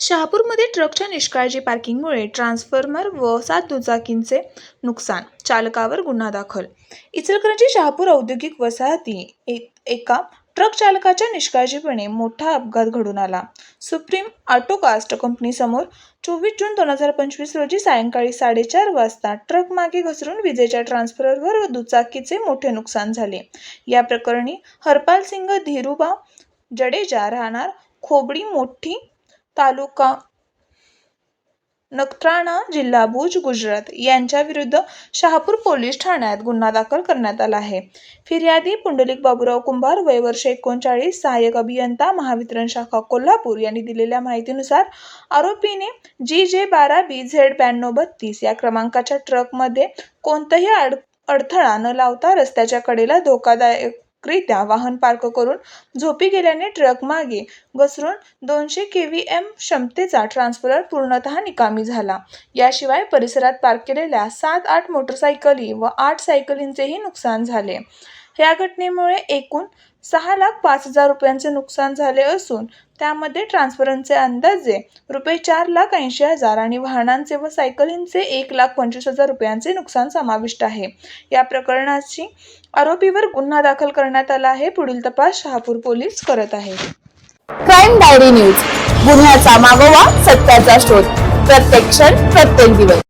शहापूरमध्ये ट्रकच्या निष्काळजी पार्किंगमुळे ट्रान्सफॉर्मर व सात दुचाकींचे नुकसान चालकावर गुन्हा दाखल. इचलकरंजी शहापूर औद्योगिक वसाहती एका ट्रक चालकाच्या निष्काळजीपणे मोठा अपघात घडून आला. सुप्रीम ऑटोकास्ट कंपनीसमोर चोवीस जून दोन हजार पंचवीस रोजी सायंकाळी साडेचार वाजता ट्रक मागे घसरून विजेच्या ट्रान्सफरवर व दुचाकीचे मोठे नुकसान झाले. या प्रकरणी हरपाल सिंग धीरुबा जडेजा राहणार खोबडी मोठी तालुका नखत्राणा जिल्हा भुज गुजरात यांच्या विरुद्ध शहापूर पोलीस ठाण्यात गुन्हा दाखल करण्यात आला आहे. फिर्यादी पुंडलिक बाबूराव कुंभार वय वर्ष एकोणचाळीस सहाय्यक अभियंता महावितरण शाखा कोल्हापूर यांनी दिलेल्या माहितीनुसार आरोपीने जी जे बारा बी झेड ब्याण्णव बत्तीस या क्रमांकाच्या ट्रकमध्ये कोणतंही अड अडथळा न लावता रस्त्याच्या कडेला धोकादायक रित्या वाहन पार्क करून झोपी गेल्याने ट्रक मागे घसरून दोनशे के व्ही एम क्षमतेचा ट्रान्सफॉर्मर पूर्णतः निकामी झाला. याशिवाय परिसरात पार्क केलेल्या सात आठ मोटरसायकली व आठ सायकलींचेही नुकसान झाले. या घटनेमुळे एकूण सहा लाख पाच हजार रुपयांचे नुकसान झाले असून त्यामध्ये ट्रान्सफरन्सचे अंदाजे रुपये चार लाख ऐंशी हजार आणि वाहनांचे व सायकलींचे एक लाख पंचवीस हजार रुपयांचे नुकसान समाविष्ट आहे. या प्रकरणाची आरोपीवर गुन्हा दाखल करण्यात आला आहे पुढील तपास शहापूर पोलीस करत आहे. क्राईम डायरी न्यूज गुन्ह्याचा मागोवा सत्याचा शोध. प्रत्येक क्षण प्रत्येक दिवस.